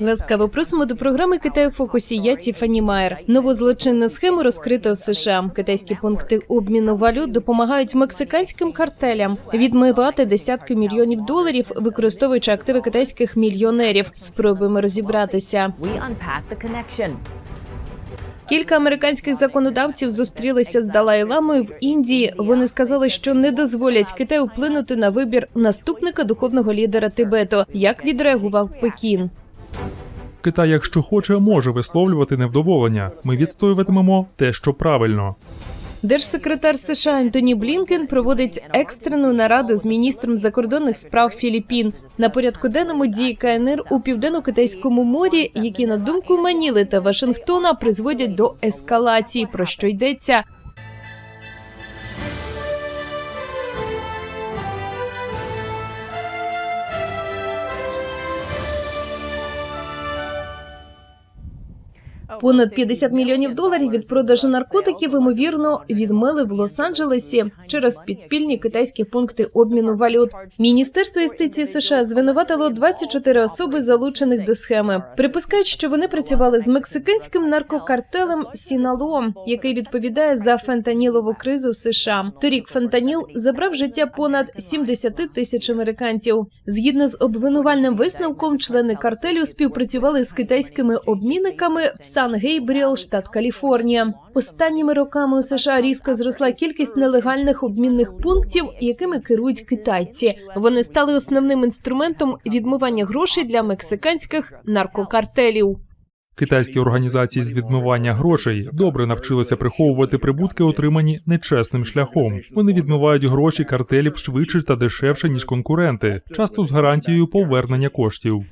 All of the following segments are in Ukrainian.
Ласкаво просимо до програми Китай у фокусі. Я Тіфані Майер. Нову злочинну схему розкрито в США. Китайські пункти обміну валют допомагають мексиканським картелям відмивати десятки мільйонів доларів, використовуючи активи китайських мільйонерів. Спробуємо розібратися. Кілька американських законодавців зустрілися з Далай-ламою в Індії. Вони сказали, що не дозволять Китаю вплинути на вибір наступника духовного лідера Тибету. Як відреагував Пекін? Китай, якщо хоче, може висловлювати невдоволення. Ми відстоюватимемо те, що правильно. Держсекретар США Ентоні Блінкен проводить екстрену нараду з міністром закордонних справ Філіппін. На порядку денному дії КНР у південно-китайському морі, які на думку Маніли та Вашингтона призводять до ескалації. Про що йдеться? Понад 50 мільйонів доларів від продажу наркотиків ймовірно відмили в Лос-Анджелесі через підпільні китайські пункти обміну валют. Міністерство юстиції США звинуватило 24 особи, залучених до схеми. Припускають, що вони працювали з мексиканським наркокартелем Сінало, який відповідає за фентанілову кризу США. Торік фентаніл забрав життя понад 70 тисяч американців. Згідно з обвинувальним висновком, члени картелю співпрацювали з китайськими обмінниками в Сан Гейбріел, штат Каліфорнія. Останніми роками у США різко зросла кількість нелегальних обмінних пунктів, якими керують китайці. Вони стали основним інструментом відмивання грошей для мексиканських наркокартелів. Китайські організації з відмивання грошей добре навчилися приховувати прибутки, отримані нечесним шляхом. Вони відмивають гроші картелів швидше та дешевше ніж конкуренти, часто з гарантією повернення коштів.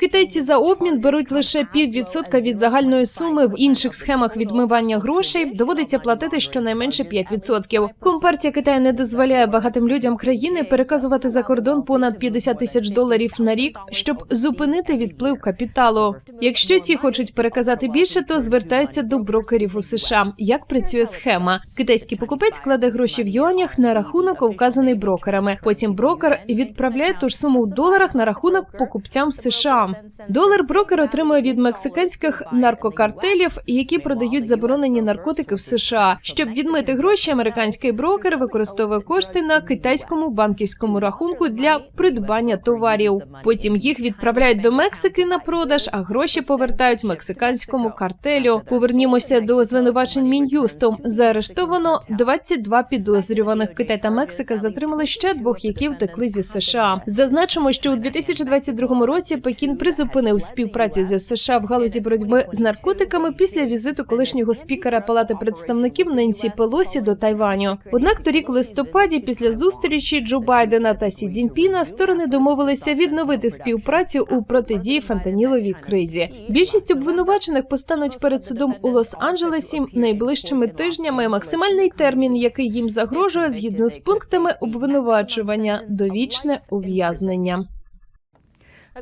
Китайці за обмін беруть лише піввідсотка від загальної суми. В інших схемах відмивання грошей доводиться платити щонайменше 5%. Компартія Китаю не дозволяє багатим людям країни переказувати за кордон понад 50 тисяч доларів на рік, щоб зупинити відплив капіталу. Якщо ті хочуть переказати більше, то звертаються до брокерів у США. Як працює схема? Китайський покупець кладе гроші в юанях на рахунок, указаний брокерами. Потім брокер відправляє ту ж суму в доларах на рахунок покупцям з США. Долар брокер отримує від мексиканських наркокартелів, які продають заборонені наркотики в США. Щоб відмити гроші, американський брокер використовує кошти на китайському банківському рахунку для придбання товарів. Потім їх відправляють до Мексики на продаж, а гроші повертають мексиканському картелю. Повернімося до звинувачень мін'юстом. Заарештовано 22 підозрюваних. Китай та Мексика затримали ще двох, які втекли зі США. Зазначимо, що у 2022 році Пекін призупинив співпрацю зі США в галузі боротьби з наркотиками після візиту колишнього спікера Палати представників Ненсі Пелосі до Тайваню. Однак торік у листопаді, після зустрічі Джо Байдена та Сі Цзіньпіна, сторони домовилися відновити співпрацю у протидії фантаніловій кризі. Більшість обвинувачених постануть перед судом у Лос-Анджелесі найближчими тижнями. Максимальний термін, який їм загрожує, згідно з пунктами обвинувачування, довічне ув'язнення.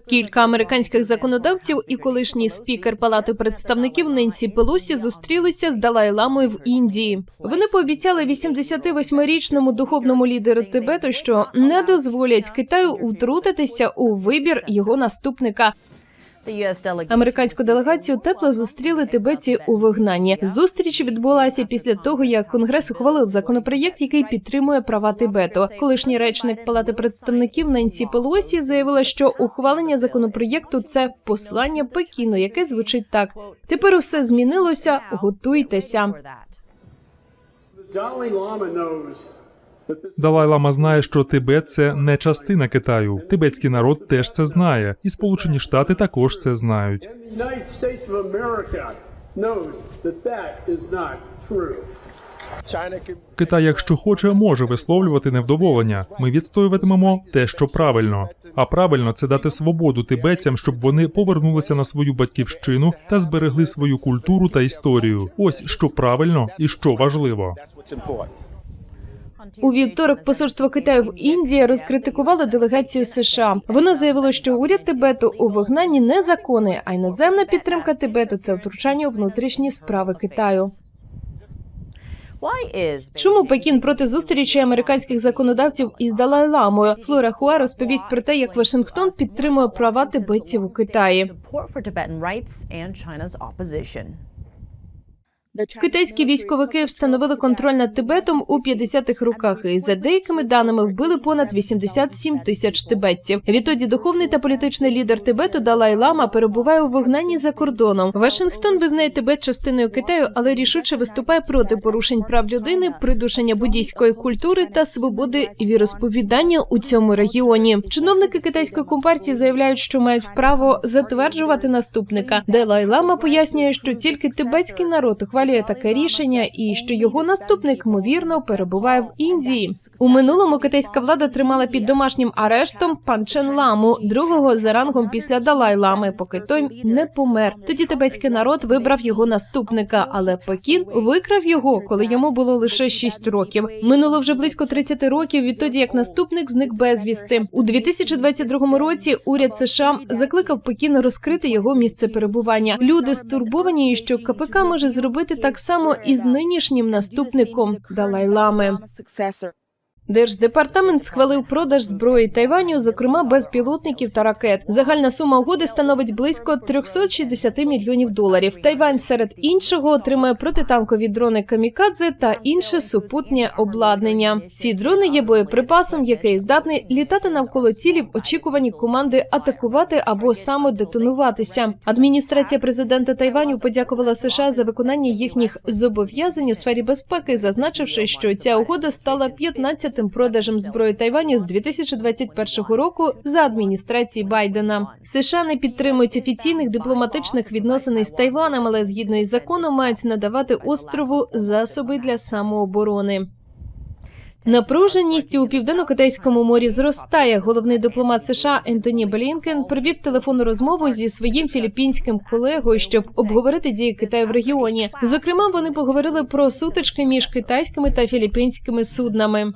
Кілька американських законодавців і колишній спікер Палати представників Ненсі Пелосі зустрілися з Далай-ламою в Індії. Вони пообіцяли 88-річному духовному лідеру Тибету, що не дозволять Китаю втрутитися у вибір його наступника. Американську делегацію тепло зустріли тибетці у вигнанні. Зустріч відбулася після того, як Конгрес ухвалив законопроєкт, який підтримує права Тибету. Колишній речник Палати представників Ненсі Пелосі заявила, що ухвалення законопроєкту це послання Пекіну, яке звучить так: тепер усе змінилося. Готуйтеся. Dalai Lama knows that Далай-Лама знає, що Тибет це не частина Китаю. Тибетський народ теж це знає, і Сполучені Штати також це знають. Китай, якщо хоче, може висловлювати невдоволення. Ми відстоюватимемо те, що правильно. А правильно це дати свободу тибетцям, щоб вони повернулися на свою батьківщину та зберегли свою культуру та історію. Ось що правильно і що важливо. У вівторок посольство Китаю в Індії розкритикувало делегацію США. Воно заявило, що уряд Тибету у вигнанні незаконний, а іноземна підтримка Тибету це втручання у внутрішні справи Китаю. Чому Пекін проти зустрічі американських законодавців із Далай-Ламою? Флора Хуа розповість про те, як Вашингтон підтримує права тибетців у Китаї. Китайські військовики встановили контроль над Тибетом у 50-х роках і за деякими даними вбили понад 87 тисяч тибетців. Відтоді духовний та політичний лідер Тибету Далай Лама перебуває у вигнанні за кордоном. Вашингтон визнає Тибет частиною Китаю, але рішуче виступає проти порушень прав людини, придушення буддійської культури та свободи віросповідання у цьому регіоні. Чиновники китайської компартії заявляють, що мають право затверджувати наступника. Далай Лама пояснює, що тільки тибетський народ ухвалює таке рішення, і що його наступник ймовірно перебуває в Індії. У минулому китайська влада тримала під домашнім арештом пан Чен Ламу, другого за рангом після Далай Лами, поки той не помер. Тоді тибетський народ вибрав його наступника, але Пекін викрав його, коли йому було лише 6 років. Минуло вже близько 30 років відтоді, як наступник зник безвісти. У 2022 році уряд США закликав Пекін розкрити його місце перебування. Люди стурбовані, що КПК може зробити так само і з нинішнім наступником Далай-Лами. Держдепартамент схвалив продаж зброї Тайваню, зокрема безпілотників та ракет. Загальна сума угоди становить близько 360 мільйонів доларів. Тайвань серед іншого отримає протитанкові дрони камікадзе та інше супутнє обладнання. Ці дрони є боєприпасом, який здатний літати навколо цілі в очікуванні команди атакувати або самодетонуватися. Адміністрація президента Тайваню подякувала США за виконання їхніх зобов'язань у сфері безпеки, зазначивши, що ця угода стала 15 продажем зброї Тайваню з 2021 року за адміністрації Байдена. США не підтримують офіційних дипломатичних відносин із Тайваном, але згідно із законом мають надавати острову засоби для самооборони. Напруженість у південно-китайському морі зростає. Головний дипломат США Ентоні Блінкен провів телефонну розмову зі своїм філіппінським колегою, щоб обговорити дії Китаю в регіоні. Зокрема, вони поговорили про сутички між китайськими та філіппінськими суднами.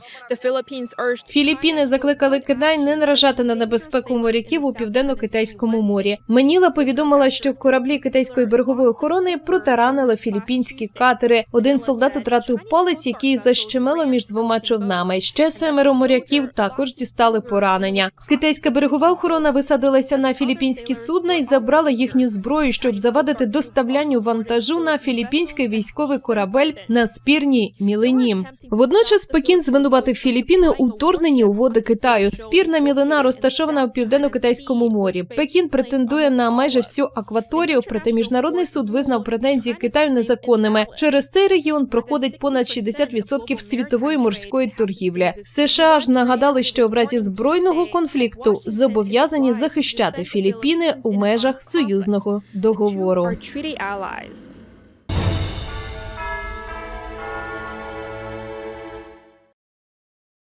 Філіппіни закликали Китай не наражати на небезпеку моряків у південно-китайському морі. Маніла повідомила, що кораблі китайської берегової охорони протаранили філіппінські катери. Один солдат втратив палець, який защемило між двома човнами. Ще семеро моряків також дістали поранення. Китайська берегова охорона висадилася на філіппінські судна і забрала їхню зброю, щоб завадити доставлянню вантажу на філіппінський військовий корабель на спірній мілині. Водночас Пекін звинуватив Філіппіни у вторгненні у води Китаю. Спірна мілина розташована в південно-китайському морі. Пекін претендує на майже всю акваторію, проте міжнародний суд визнав претензії Китаю незаконними. Через цей регіон проходить понад 60% світової морської торгівлі. США ж нагадали, що в разі збройного конфлікту зобов'язані захищати Філіппіни у межах союзного договору.